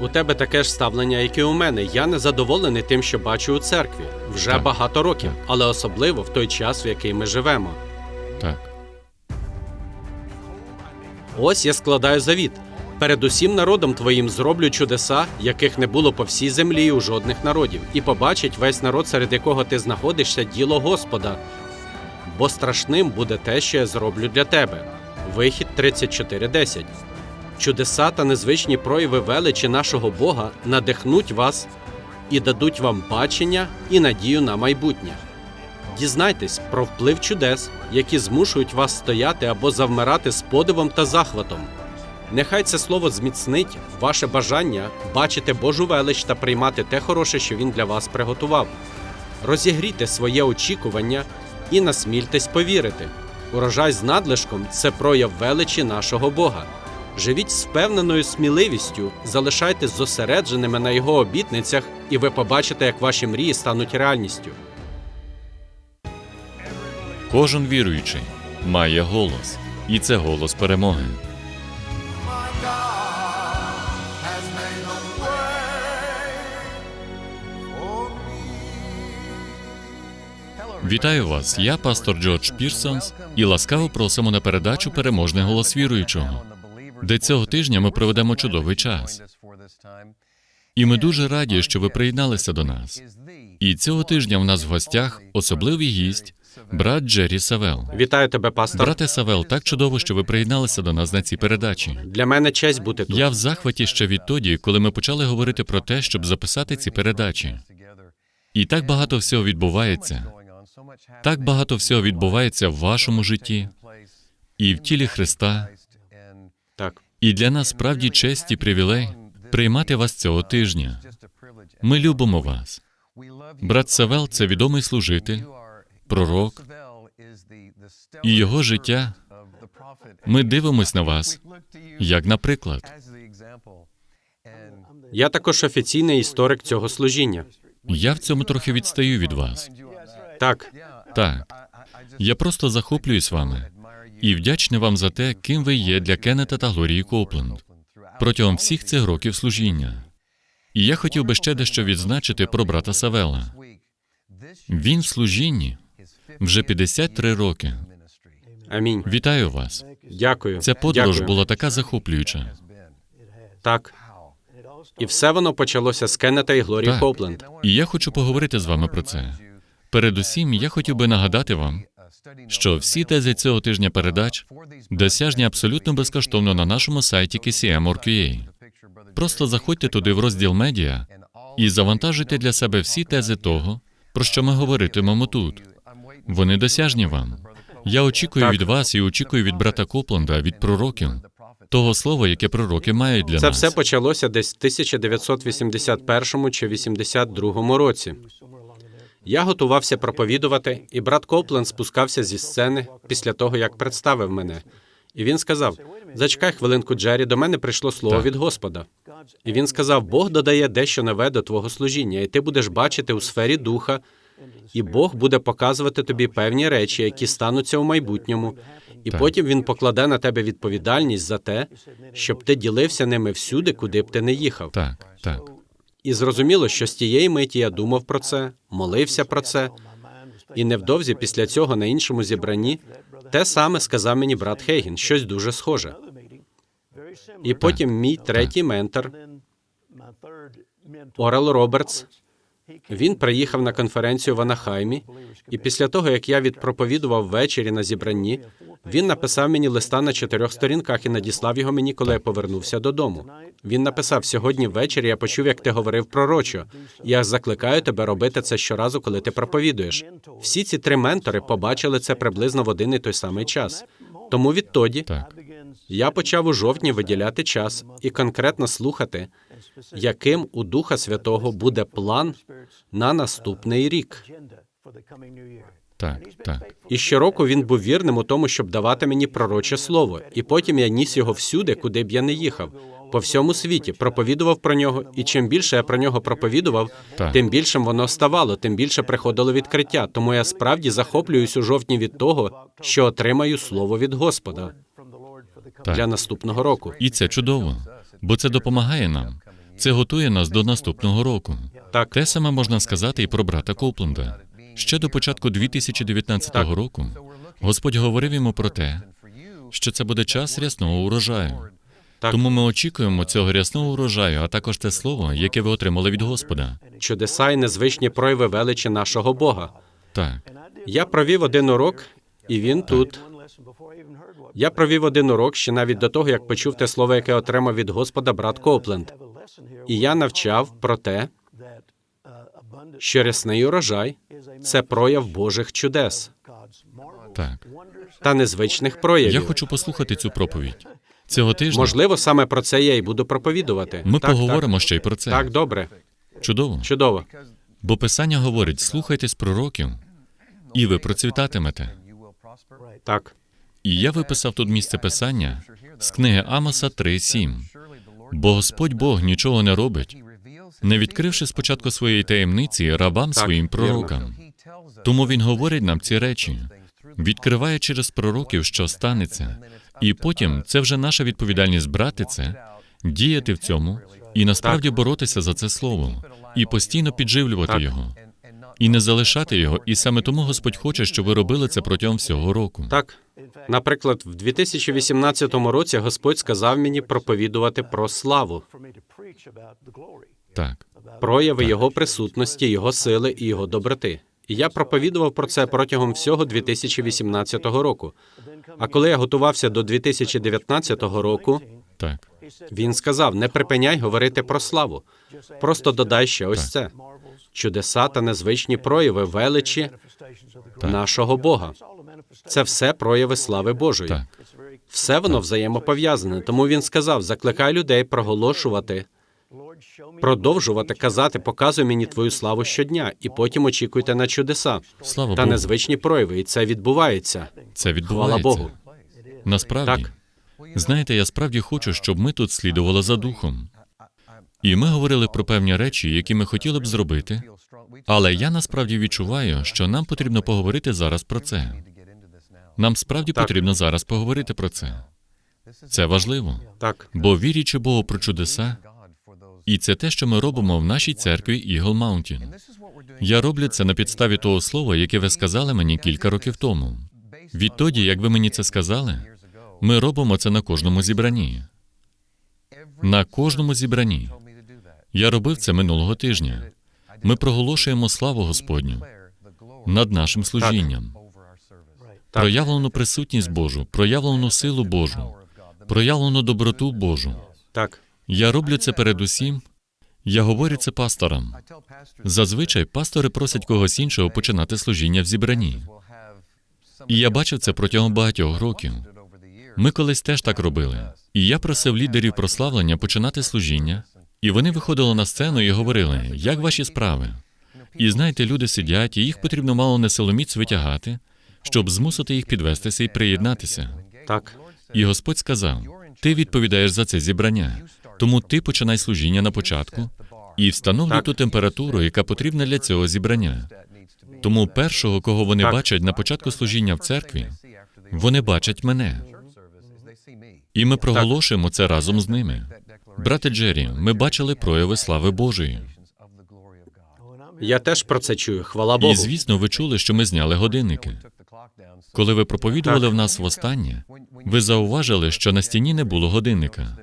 У тебе таке ж ставлення, як і у мене. Я не задоволений тим, що бачу у церкві вже Так. багато років, Так. але особливо в той час, в який ми живемо. Так. Ось я складаю завіт. Перед усім народом твоїм зроблю чудеса, яких не було по всій землі у жодних народів, і побачить весь народ, серед якого ти знаходишся, діло Господа. Бо страшним буде те, що я зроблю для тебе. Вихід 34.10. Чудеса та незвичні прояви величі нашого Бога надихнуть вас і дадуть вам бачення і надію на майбутнє. Дізнайтесь про вплив чудес, які змушують вас стояти або завмирати з подивом та захватом. Нехай це слово зміцнить ваше бажання бачити Божу велич та приймати те хороше, що він для вас приготував. Розігрійте своє очікування і насмільтесь повірити. Урожай з надлишком це прояв величі нашого Бога. Живіть з впевненою сміливістю, залишайтесь зосередженими на його обітницях, і ви побачите, як ваші мрії стануть реальністю. Кожен віруючий має голос, і це голос перемоги. Вітаю вас! Я пастор Джордж Пірсонс і ласкаво просимо на передачу Переможний голос віруючого, де цього тижня ми проведемо чудовий час. І ми дуже раді, що ви приєдналися до нас. І цього тижня в нас в гостях особливий гість, брат Джері Савел. Вітаю тебе, пастор. Брате Савел, так чудово, що ви приєдналися до нас на цій передачі. Для мене честь бути тут. Я в захваті ще відтоді, коли ми почали говорити про те, щоб записати ці передачі. І так багато всього відбувається. Так багато всього відбувається в вашому житті і в тілі Христа. Так. І для нас справді честь і привілей приймати вас цього тижня. Ми любимо вас. Брат Савел це відомий служитель, пророк, і його життя. Ми дивимось на вас, як на приклад. Я також офіційний історик цього служіння. Я в цьому трохи відстаю від вас. Так, Так, я просто захоплююсь вами і вдячний вам за те, ким ви є для Кеннета та Глорії Копленд протягом всіх цих років служіння. І я хотів би ще дещо відзначити про брата Савела. Він в служінні вже 53 роки. амінь. Вітаю вас. Дякую. Ця подорож Дякую. була така захоплююча. Так. І все воно почалося з Кеннета і Глорії Так. Копленд. І я хочу поговорити з вами про це. Передусім, я хотів би нагадати вам, що всі тези цього тижня передач досяжні абсолютно безкоштовно на нашому сайті KCM.org.ua. Просто заходьте туди в розділ медіа і завантажуйте для себе всі тези того, про що ми говоритимемо тут. Вони досяжні вам. Я очікую Так. від вас і очікую від брата Копленда, від пророків, того слова, яке пророки мають для Це нас. все почалося десь в 1981 чи 82 році. Я готувався проповідувати, і брат Копленд спускався зі сцени після того, як представив мене. І він сказав: Зачекай хвилинку, Джері, до мене прийшло слово Так. від Господа. І він сказав: Бог додає дещо нове до твого служіння, і ти будеш бачити у сфері духа, і Бог буде показувати тобі певні речі, які стануться у майбутньому. І Так. потім він покладе на тебе відповідальність за те, щоб ти ділився ними всюди, куди б ти не їхав. Так, так. І зрозуміло, що з тієї миті я думав про це, молився про це, і невдовзі після цього на іншому зібранні те саме сказав мені брат Хейгін, щось дуже схоже. І потім мій третій ментор Орел Робертс. Він приїхав на конференцію в Анахаймі, і після того, як я відпроповідував ввечері на зібранні, він написав мені листа на чотирьох сторінках і надіслав його мені, коли я повернувся додому. Він написав: сьогодні ввечері я почув, як ти говорив пророчо. Я закликаю тебе робити це щоразу, коли ти проповідуєш. Всі ці три ментори побачили це приблизно в один і той самий час. Тому відтоді Так. Я почав у жовтні виділяти час і конкретно слухати, яким у Духа Святого буде план на наступний рік. Так, так. І щороку він був вірним у тому, щоб давати мені пророче слово, і потім я ніс його всюди, куди б я не їхав. По всьому світі проповідував про нього, і чим більше я про нього проповідував, Так. тим більшим воно ставало, тим більше приходило відкриття. Тому я справді захоплююсь у жовтні від того, що отримаю слово від Господа Так. для наступного року. І це чудово, бо це допомагає нам. Це готує нас до наступного року. Так, Те саме можна сказати і про брата Копленда. Ще до початку 2019 Так. року Господь говорив йому про те, що це буде час рясного урожаю. Так. Тому ми очікуємо цього рясного урожаю, а також те слово, яке ви отримали від Господа. чудеса і незвичні прояви величі нашого Бога. Так, Я провів один урок, і він тут. Я провів один урок ще навіть до того, як почув те слово, яке отримав від Господа брат Копленд. І я навчав про те, що рясний урожай це прояв Божих чудес так. та незвичних проявів. Я хочу послухати цю проповідь. Цього тижня Можливо, саме про це я і буду проповідувати. ми так, поговоримо ще й про це. Так, так, добре, Чудово. чудово. Бо Писання говорить: слухайтесь пророків, і ви процвітатимете. Так, І я виписав тут місце писання з книги Амоса 3.7. Бо Господь Бог нічого не робить, не відкривши спочатку своєї таємниці рабам Так, своїм пророкам. Тому він говорить нам ці речі, відкриває через пророків, що станеться. І потім це вже наша відповідальність брати це, діяти в цьому і насправді боротися за це слово, і постійно підживлювати Так. його, і не залишати його. І саме тому Господь хоче, щоб ви робили це протягом всього року. так. Наприклад, в 2018 році Господь сказав мені проповідувати про славу, Так. прояви Його присутності, Його сили і Його доброти. І я проповідував про це протягом всього 2018 року. А коли я готувався до 2019 року, Так. він сказав: не припиняй говорити про славу. Просто додай ще ось це: чудеса та незвичні прояви величі нашого Бога. Це все прояви слави Божої. Так. Все воно взаємопов'язане. Тому він сказав: закликай людей проголошувати, продовжувати казати, показуй мені твою славу щодня, і потім очікуйте на чудеса Слава та Богу. незвичні прояви. І це відбувається. Це відбувається. Хвала Богу. Насправді, Так. знаєте, я справді хочу, щоб ми тут слідували за духом. І ми говорили про певні речі, які ми хотіли б зробити, але я насправді відчуваю, що нам потрібно поговорити зараз про це. Нам справді Так. потрібно зараз поговорити про це. Це важливо, Так, бо вірячи Богу про чудеса, і це те, що ми робимо в нашій церкві Eagle Mountain. Я роблю це на підставі того слова, яке ви сказали мені кілька років тому. Відтоді, як ви мені це сказали, ми робимо це на кожному зібранні. На кожному зібранні. Я робив це минулого тижня. Ми проголошуємо славу Господню над нашим служінням, Так. проявлену присутність Божу, проявлену силу Божу, проявлену доброту Божу. так, Я роблю це передусім. Я говорю це пасторам. Зазвичай пастори просять когось іншого починати служіння в зібранні. І я бачив це протягом багатьох років. Ми колись теж так робили. І я просив лідерів прославлення починати служіння, і вони виходили на сцену і говорили, як ваші справи. І знаєте, люди сидять, і їх потрібно мало не силоміць витягати, щоб змусити їх підвестися і приєднатися. так, І Господь сказав: Ти відповідаєш за це зібрання, тому ти починай служіння на початку і встановлюй ту температуру, яка потрібна для цього зібрання. Тому першого, кого вони Так. бачать на початку служіння в церкві, вони бачать мене. І ми проголошуємо це разом з ними. Брате Джері, ми бачили прояви слави Божої. я теж про це чую. Хвала Богу. І звісно, ви чули, що ми зняли годинники. Коли ви проповідували Так. в нас востаннє, ви зауважили, що на стіні не було годинника.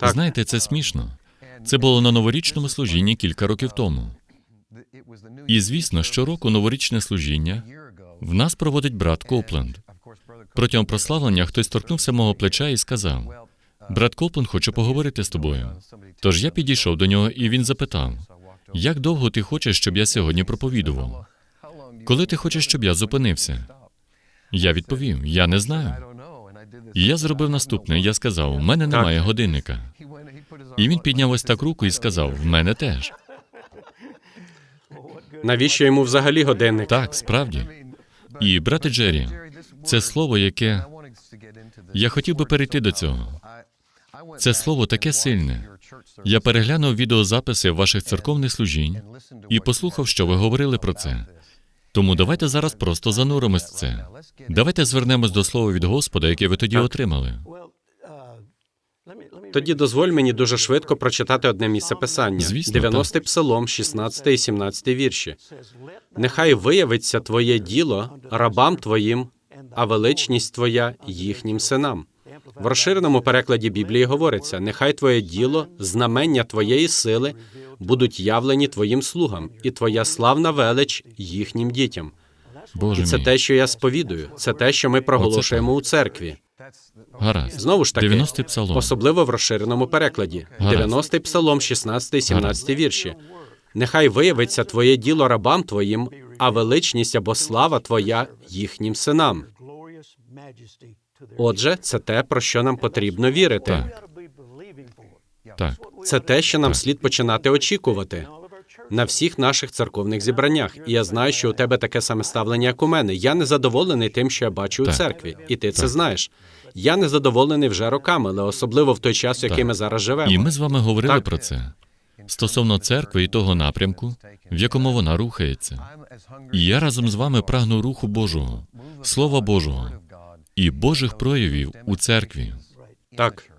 Так. Знаєте, це смішно. Це було на новорічному служінні кілька років тому. І звісно, щороку новорічне служіння в нас проводить брат Копленд. Протягом прославлення хтось торкнувся мого плеча і сказав: Брат Копленд хоче поговорити з тобою. Тож я підійшов до нього, і він запитав: Як довго ти хочеш, щоб я сьогодні проповідував? Коли ти хочеш, щоб я зупинився? Я відповів: Я не знаю. І я зробив наступне. Я сказав: У мене немає годинника. І він підняв ось так руку і сказав: В мене теж. Навіщо йому взагалі годинник? Так, справді. І брате Джері, це слово, яке я хотів би перейти до цього. Це слово таке сильне. Я переглянув відеозаписи ваших церковних служінь і послухав, що ви говорили про це. Тому давайте зараз просто зануримось в це. Давайте звернемось до слова від Господа, яке ви тоді Так. отримали. Тоді дозволь мені дуже швидко прочитати одне місце писання. Звісно, 90 псалом, 16 і 17 вірші. Нехай виявиться твоє діло рабам твоїм, а величність твоя їхнім синам. В розширеному перекладі Біблії говориться: нехай твоє діло, знамення твоєї сили будуть явлені твоїм слугам, і твоя славна велич їхнім дітям. Боже І це мій. те, що я сповідую. Це те, що ми проголошуємо у церкві. Гаразд. Знову ж таки, 90-й псалом. особливо в розширеному перекладі. Гаразд. 90-й псалом, 16 і 17 вірші. Нехай виявиться твоє діло рабам твоїм, а величність або слава твоя їхнім синам. Отже, це те, про що нам потрібно вірити. Так. Так. Це те, що нам слід починати очікувати на всіх наших церковних зібраннях. І я знаю, що у тебе таке саме ставлення, як у мене. Я не задоволений тим, що я бачу у церкві, і ти це знаєш. Я не задоволений вже роками, але особливо в той час, в який Так. ми зараз живемо. І ми з вами говорили Так. про це стосовно церкви і того напрямку, в якому вона рухається. І я разом з вами прагну руху Божого, Слова Божого і Божих проявів у церкві. Так.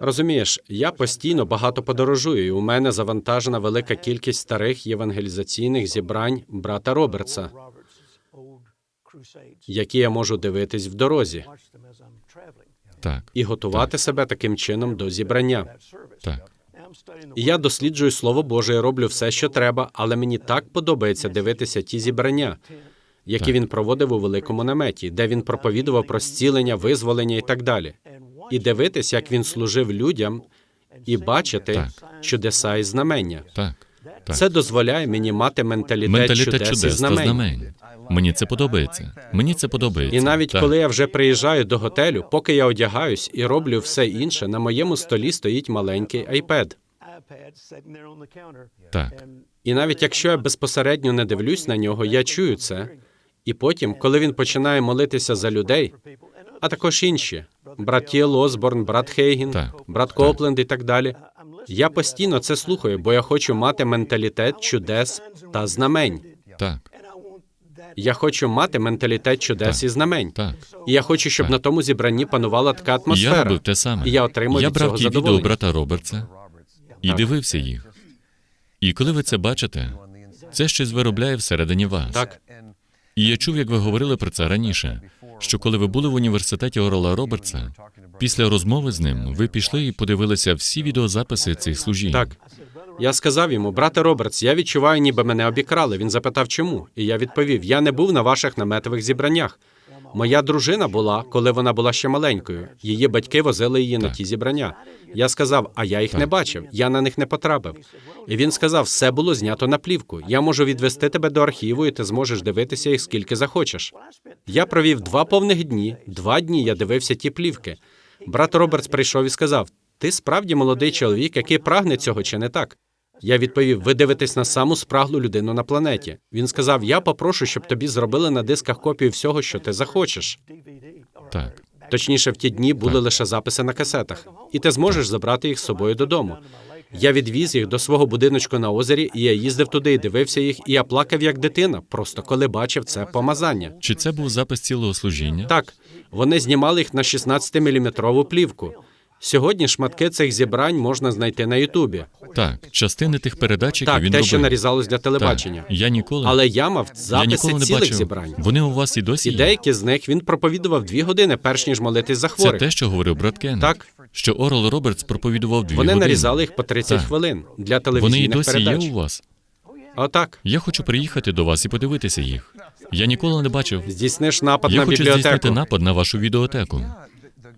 Розумієш, я постійно багато подорожую, і у мене завантажена велика кількість старих євангелізаційних зібрань брата Робертса, які я можу дивитись в дорозі, Так, і готувати себе таким чином до зібрання. так, І я досліджую Слово Боже і роблю все, що треба, але мені так подобається дивитися ті зібрання, які Так. він проводив у великому наметі, де він проповідував про зцілення, визволення і так далі. І дивитись, як він служив людям, і бачити Так. чудеса і знамення. так. так. Це дозволяє мені мати менталітет, Менталітет чудес, чудес і та знамень. знамень. Мені це подобається. Мені це подобається. І навіть так. коли я вже приїжджаю до готелю, поки я одягаюсь і роблю все інше, на моєму столі стоїть маленький iPad. Так. І навіть якщо я безпосередньо не дивлюсь на нього, я чую це. І потім, коли він починає молитися за людей, а також інші брат Тіл Осборн, брат Хейгін, Так, брат так. Копленд і так далі. Я постійно це слухаю, бо я хочу мати менталітет чудес та знамень. Так, Я хочу мати менталітет чудес Так. і знамень. так. І я хочу, щоб Так. на тому зібранні панувала така атмосфера. я робив те саме. І я отримую я від брав цього ті відео брата Робертса і Так. дивився їх. І коли ви це бачите, це щось виробляє всередині вас. Так, І я чув, як ви говорили про це раніше, що коли ви були в університеті Орла Робертса, після розмови з ним ви пішли і подивилися всі відеозаписи цих служінь. так. Я сказав йому, брате Робертс, я відчуваю, ніби мене обікрали. Він запитав, чому? І я відповів: я не був на ваших наметових зібраннях. Моя дружина була, коли вона була ще маленькою. Її батьки возили її на ті зібрання. Я сказав, а я їх Так. не бачив, я на них не потрапив. І він сказав: все було знято на плівку. Я можу відвести тебе до архіву, і ти зможеш дивитися їх скільки захочеш. Я провів два повних дні. Два дні я дивився ті плівки. Брат Робертс прийшов і сказав: Ти справді молодий чоловік, який прагне цього, чи не так? Я відповів: ви дивитесь на саму спраглу людину на планеті. Він сказав: Я попрошу, щоб тобі зробили на дисках копію всього, що ти захочеш. Так, Точніше, в ті дні були лише записи на касетах, і ти зможеш забрати їх з собою додому. Я відвіз їх до свого будиночку на озері, і я їздив туди і дивився їх, і я плакав як дитина, просто коли бачив це помазання. чи це був запис цілого служіння? Так, вони знімали їх на 16-мм плівку. Сьогодні шматки цих зібрань можна знайти на Ютубі. Так, частини тих передач, які Так, він те, робив. що нарізалось для Так, телебачення. я ніколи, Але я мав я записи ніколи не цілих бачив. зібрань. Вони у вас і досі І є? деякі з них він проповідував дві години, перш ніж молитись за Це хворих. те, що говорив брат Кен. Так. Що Орл Робертс проповідував дві Вони години. нарізали їх по 30 Так. хвилин для Вони і телевізійних досі передач. є у вас. Отак. Я хочу приїхати до вас і подивитися їх. Я ніколи не бачив. Здійсниш напад Я на хочу здійснити бібліотеку. напад на вашу відеотеку.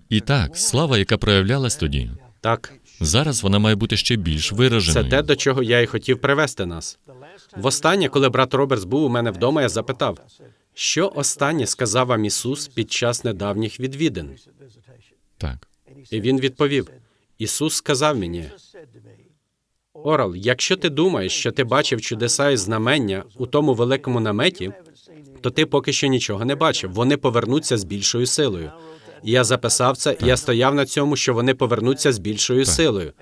І так, слава, яка проявлялась тоді, Так, зараз вона має бути ще більш це те, до чого я і хотів привести нас. Востаннє, коли брат Робертс був у мене вдома, я запитав, що останнє сказав вам Ісус під час недавніх відвідин. Так, І він відповів: Ісус сказав мені: Орал, якщо ти думаєш, що ти бачив чудеса і знамення у тому великому наметі, то ти поки що нічого не бачив. Вони повернуться з більшою силою. Я записав це, я стояв на цьому, що вони повернуться з більшою силою.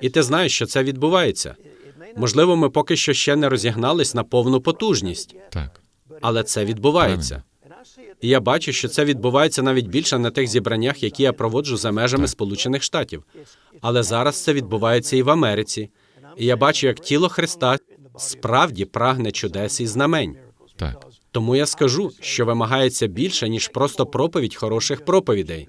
І ти знаєш, що це відбувається. Можливо, ми поки що ще не розігнались на повну потужність, так. але це відбувається. І я бачу, що це відбувається навіть більше на тих зібраннях, які я проводжу за межами Сполучених Штатів. Але зараз це відбувається і в Америці. І я бачу, як тіло Христа справді прагне чудес і знамень. Так, Тому я скажу, що вимагається більше, ніж просто проповідь хороших проповідей,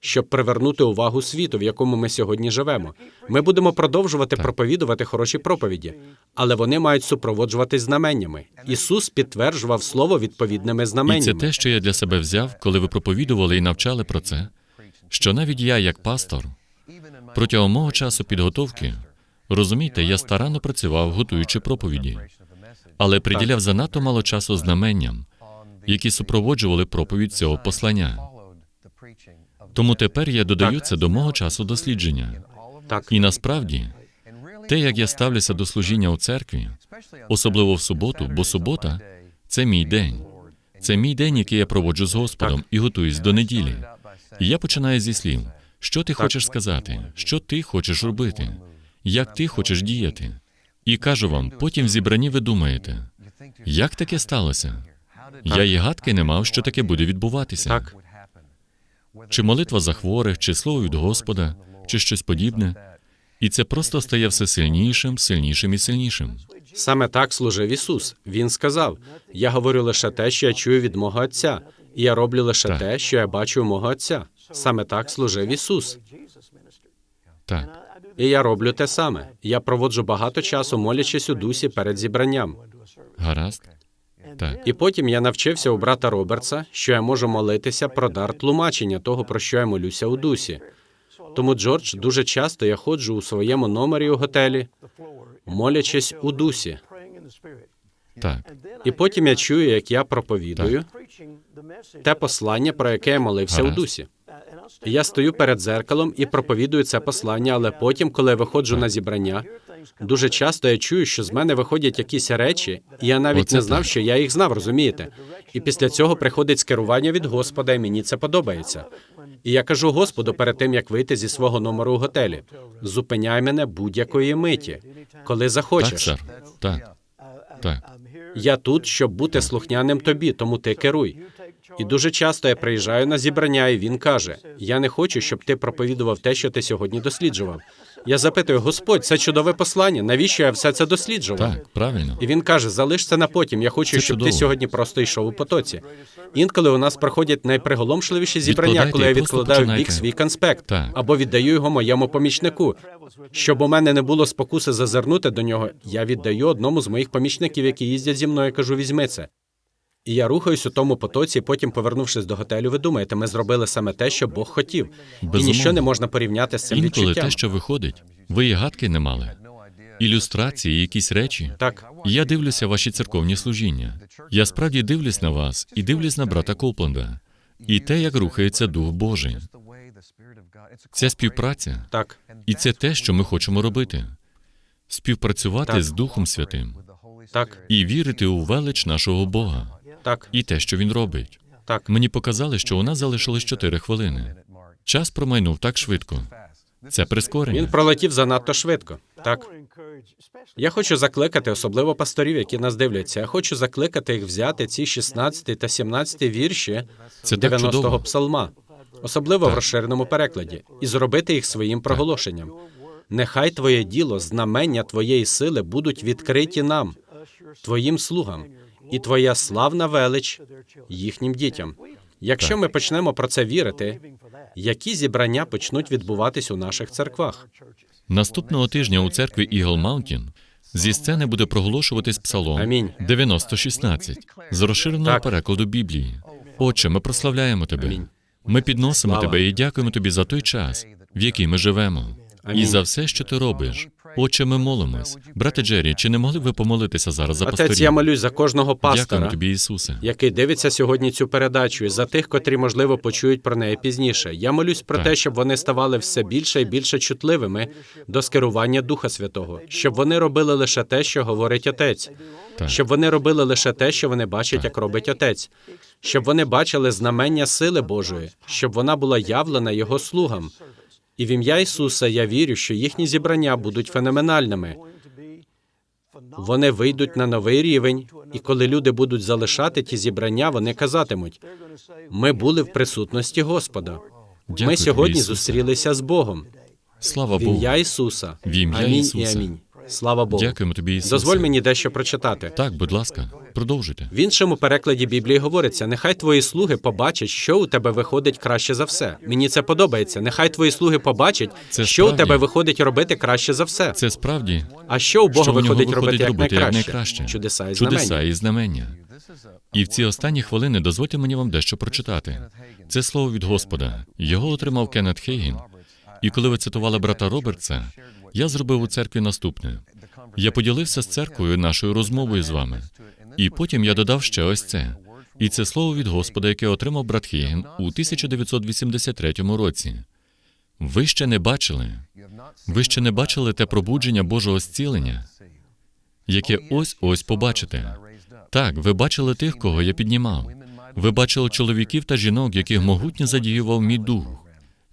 щоб привернути увагу світу, в якому ми сьогодні живемо. Ми будемо продовжувати проповідувати хороші проповіді, але вони мають супроводжуватись знаменнями. Ісус підтверджував слово відповідними і це те, що я для себе взяв, коли ви проповідували і навчали про це, що навіть я, як пастор, протягом мого часу підготовки, розумієте, я старанно працював, готуючи проповіді, але приділяв занадто мало часу знаменням, які супроводжували проповідь цього послання. Тому тепер я додаю це до мого часу дослідження. Так, І насправді, те, як я ставлюся до служіння у церкві, особливо в суботу, бо субота це мій день. Це мій день, який я проводжу з Господом і готуюсь до неділі. І я починаю зі слів: що ти хочеш сказати, що ти хочеш робити, як ти хочеш діяти. І кажу вам, потім в зібранні ви думаєте, як таке сталося? Я і гадки не мав, що таке буде відбуватися. так, Чи молитва за хворих, чи слово від Господа, чи щось подібне. І це просто стає все сильнішим, сильнішим і сильнішим. саме так служив Ісус. Він сказав: Я говорю лише те, що я чую від мого Отця, і я роблю лише Так. те, що я бачу у мого Отця. Саме так служив Ісус. Так, І я роблю те саме. Я проводжу багато часу, молячись у дусі перед зібранням. гаразд. Так, І потім я навчився у брата Робертса, що я можу молитися про дар тлумачення того, про що я молюся у дусі. Тому, Джордж, дуже часто я ходжу у своєму номері у готелі, молячись у дусі. так, І потім я чую, як я проповідую те послання, про яке я молився у дусі. Я стою перед зеркалом і проповідую це послання, але потім, коли я виходжу на зібрання, дуже часто я чую, що з мене виходять якісь речі, і я навіть Оце не знав, так. що я їх знав, розумієте? І після цього приходить скерування від Господа, і мені це подобається. І я кажу Господу перед тим, як вийти зі свого номеру у готелі: зупиняй мене будь-якої миті, коли так, захочеш. сер. Так, так, Я тут, щоб бути слухняним тобі, тому ти керуй. І дуже часто я приїжджаю на зібрання, і він каже: Я не хочу, щоб ти проповідував те, що ти сьогодні досліджував. Я запитую, Господь, це чудове послання. Навіщо я все це досліджував? так, правильно. І він каже: залиш це на потім. Я хочу, Це щоб ти сьогодні просто йшов у потоці. Інколи у нас проходять найприголомшливіші зібрання, Відкладайте коли я відкладаю в бік свій конспект Так. або віддаю його моєму помічнику. Щоб у мене не було спокуси зазирнути до нього, я віддаю одному з моїх помічників, які їздять зі мною, кажу, візьми це. І я рухаюсь у тому потоці, і потім, повернувшись до готелю, ви думаєте, ми зробили саме те, що Бог хотів. І Безумовно. ніщо не можна порівняти з цим Інколи відчуттям. те, що виходить, ви і гадки не мали. Ілюстрації, якісь речі. Так, Я дивлюся ваші церковні служіння. Я справді дивлюсь на вас і дивлюсь на брата Копленда. І те, як рухається Дух Божий. Ця співпраця, так, і це те, що ми хочемо робити: співпрацювати Так. з Духом Святим так, і вірити у велич нашого Бога так, і те, що Він робить. так. Мені показали, що у нас залишилось 4 хвилини. Час промайнув так швидко. Це прискорення. Він пролетів занадто швидко. Так. Я хочу закликати, особливо пасторів, які нас дивляться. Я хочу закликати їх взяти ці 16 та 17 вірші Це 90-го псалма, особливо в розширеному перекладі, і зробити їх своїм проголошенням. Нехай твоє діло, знамення твоєї сили будуть відкриті нам, твоїм слугам, і твоя славна велич їхнім дітям. Якщо ми почнемо про це вірити, які зібрання почнуть відбуватись у наших церквах? Наступного тижня у церкві Eagle Mountain зі сцени буде проголошуватись псалом Амінь. 9016 з розширеного Так. перекладу Біблії. Отче, ми прославляємо тебе. Амінь. Ми підносимо Слава. тебе і дякуємо тобі за той час, в який ми живемо, і за все, що ти робиш. Отче, ми молимось. Брате Джері, чи не могли б ви помолитися зараз за Отець, я молюсь за кожного пастора, тобі, Ісусе. який дивиться сьогодні цю передачу, і за тих, котрі, можливо, почують про неї пізніше. Я молюсь про Так. те, щоб вони ставали все більше і більше чутливими до скерування Духа Святого, щоб вони робили лише те, що говорить Отець, Так. щоб вони робили лише те, що вони бачать, як робить Отець, щоб вони бачили знамення сили Божої, щоб вона була явлена Його слугам. І в ім'я Ісуса я вірю, що їхні зібрання будуть феноменальними. Вони вийдуть на новий рівень, і коли люди будуть залишати ті зібрання, вони казатимуть: ми були в присутності Господа. Дякую Ми сьогодні зустрілися з Богом. Слава В Богу. ім'я Ісуса. В ім'я амінь Ісуса. і амінь. Слава Богу. Дякуємо тобі, Ісусе. Дозволь мені дещо прочитати. Так, будь ласка, продовжуйте. В іншому перекладі Біблії говориться: нехай твої слуги побачать, що у тебе виходить краще за все. Мені це подобається. Нехай твої слуги побачать, Це що у тебе виходить робити краще за все. Це справді А що у Бога що виходить виходить робити як робити як найкраще? найкраще. Чудеса і Чудеса знамення. і знамення. І в ці останні хвилини дозвольте мені вам дещо прочитати. Це слово від Господа. Його отримав Кеннет Хейгін. І коли ви цитували брата Робертса, я зробив у церкві наступне. Я поділився з церквою нашою розмовою з вами. І потім я додав ще ось це. І це слово від Господа, яке отримав брат Хейген у 1983 році. Ви ще не бачили, ви ще не бачили те пробудження Божого зцілення, яке ось ось побачите. Так, ви бачили тих, кого я піднімав. Ви бачили чоловіків та жінок, яких могутньо задіював мій дух.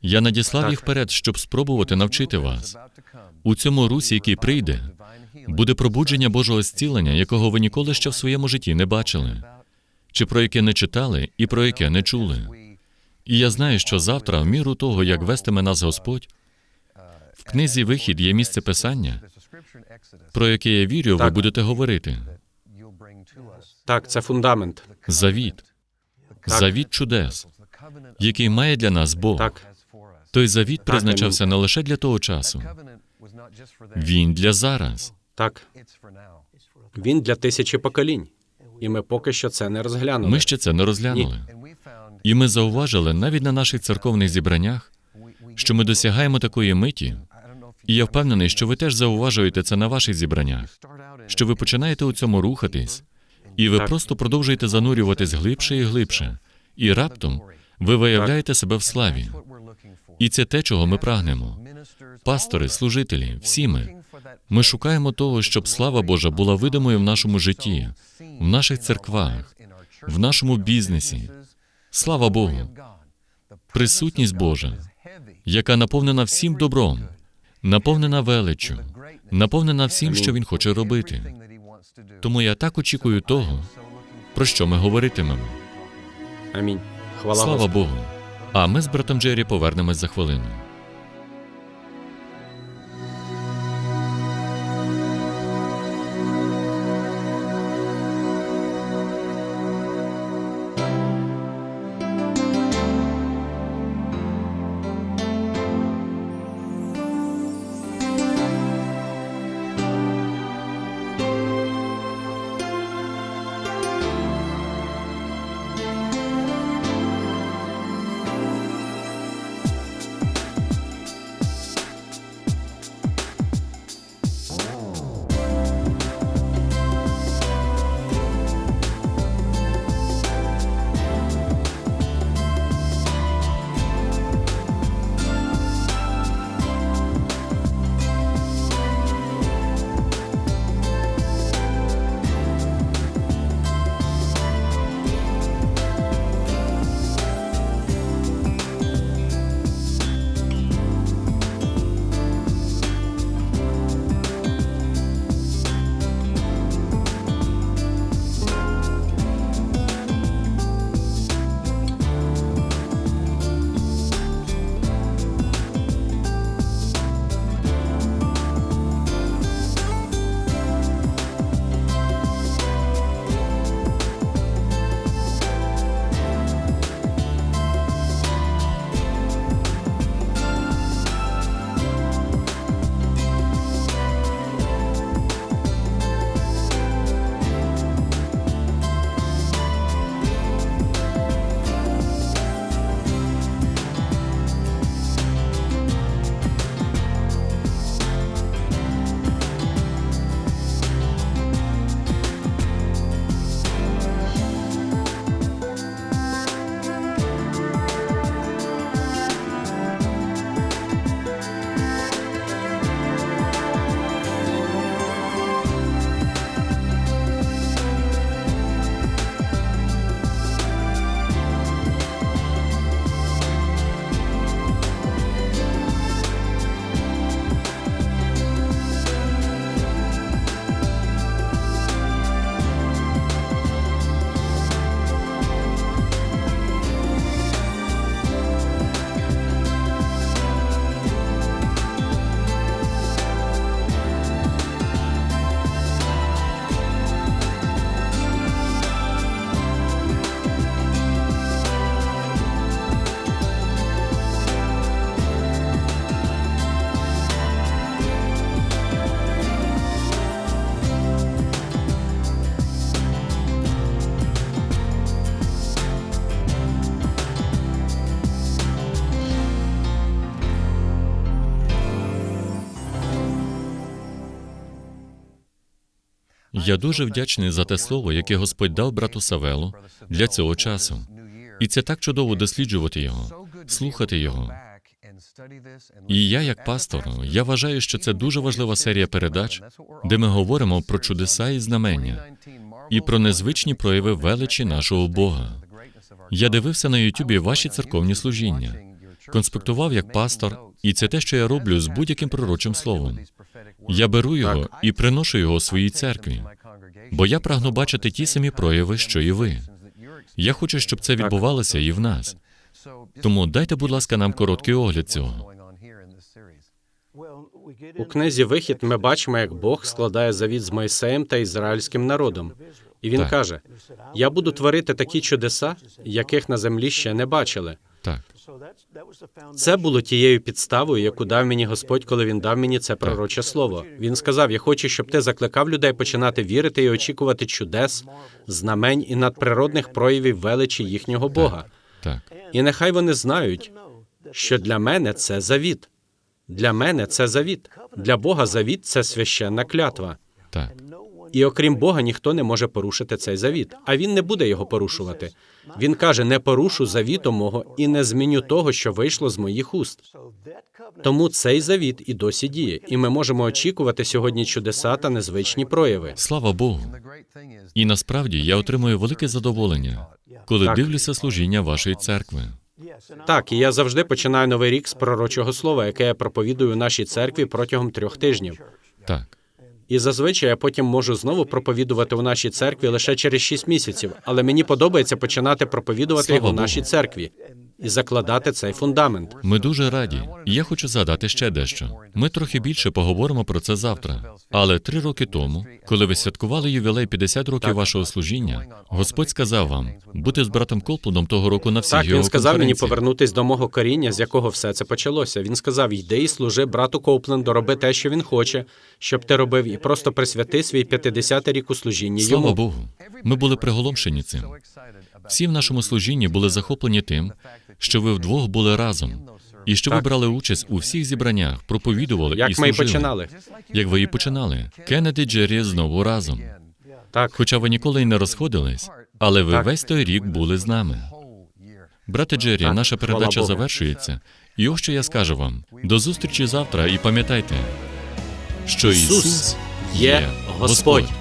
Я надіслав їх вперед, щоб спробувати навчити вас. У цьому русі, який прийде, буде пробудження Божого зцілення, якого ви ніколи ще в своєму житті не бачили, чи про яке не читали і про яке не чули. І я знаю, що завтра, в міру того, як вестиме нас Господь, в книзі Вихід є місце писання, про яке я вірю, ви будете говорити. Так, це фундамент. Завіт. Завіт чудес, який має для нас Бог. Так, Той завіт призначався не лише для того часу, він для зараз. так. Він для тисячі поколінь. І ми поки що це не розглянули. Ми ще це не розглянули. І ми зауважили навіть на наших церковних зібраннях, що ми досягаємо такої миті, і я впевнений, що ви теж зауважуєте це на ваших зібраннях, що ви починаєте у цьому рухатись, і ви Так. просто продовжуєте занурюватись глибше і глибше, і раптом ви виявляєте себе в славі. І це те, чого ми прагнемо. Пастори, служителі, всі ми. Ми шукаємо того, щоб слава Божа була видимою в нашому житті, в наших церквах, в нашому бізнесі. Слава Богу, присутність Божа, яка наповнена всім добром, наповнена величчю, наповнена всім, що він хоче робити. Тому я так очікую того, про що ми говоритимемо. Амінь. Хвала Слава Богу. А ми з братом Джері повернемось за хвилину. Я дуже вдячний за те слово, яке Господь дав брату Савелу для цього часу. І це так чудово досліджувати його, слухати його. І я, як пастор, я вважаю, що це дуже важлива серія передач, де ми говоримо про чудеса і знамення і про незвичні прояви величі нашого Бога. Я дивився на Ютубі ваші церковні служіння, конспектував як пастор, і це те, що я роблю з будь-яким пророчим словом. Я беру його і приношу його своїй церкві, бо я прагну бачити ті самі прояви, що і ви. Я хочу, щоб це відбувалося і в нас. Тому дайте, будь ласка, нам короткий огляд цього. У книзі Вихід ми бачимо, як Бог складає завіт з Мойсеєм та ізраїльським народом. І він Так. каже: Я буду творити такі чудеса, яких на землі ще не бачили. Так, Це було тією підставою, яку дав мені Господь, коли він дав мені це пророче слово. Він сказав: Я хочу, щоб ти закликав людей починати вірити і очікувати чудес, знамень і надприродних проявів величі їхнього Бога. так, І нехай вони знають, що для мене це завіт. Для мене це завіт. Для Бога завіт це священна клятва. так. І окрім Бога, ніхто не може порушити цей завіт, а він не буде його порушувати. Він каже: не порушу завіту мого і не зміню того, що вийшло з моїх уст. Тому цей завіт і досі діє, і ми можемо очікувати сьогодні чудеса та незвичні прояви. Слава Богу. І насправді я отримую велике задоволення, коли Так. дивлюся служіння вашої церкви. Так, і я завжди починаю новий рік з пророчого слова, яке я проповідую у нашій церкві протягом трьох тижнів. Так, І зазвичай я потім можу знову проповідувати у нашій церкві лише через шість місяців. Але мені подобається починати проповідувати Слава його в Богу. нашій церкві і закладати цей фундамент. ми дуже раді. Я хочу згадати ще дещо. Ми трохи більше поговоримо про це завтра. Але три роки тому, коли ви святкували ювілей 50 років вашого служіння, Господь сказав вам бути з братом Колплудом того року на всіх Так, його він сказав мені повернутись до мого коріння, з якого все це почалося. Він сказав: йди і служи брату Коупленду, роби те, що він хоче, щоб ти робив, і просто присвяти свій 50-й рік у служінні Слава йому. Богу. Ми були приголомшені цим. Всі в нашому служінні були захоплені тим, що ви вдвох були разом, і що ви брали участь у всіх зібраннях, проповідували і Як ми і починали. Як ви і починали. Кеннеді Джері знову разом. Так, Хоча ви ніколи й не розходились, але ви Так. весь той рік були з нами. Брате Джері, Так, наша передача завершується. І ось що я скажу вам: до зустрічі завтра, і пам'ятайте, що Ісус є Господь.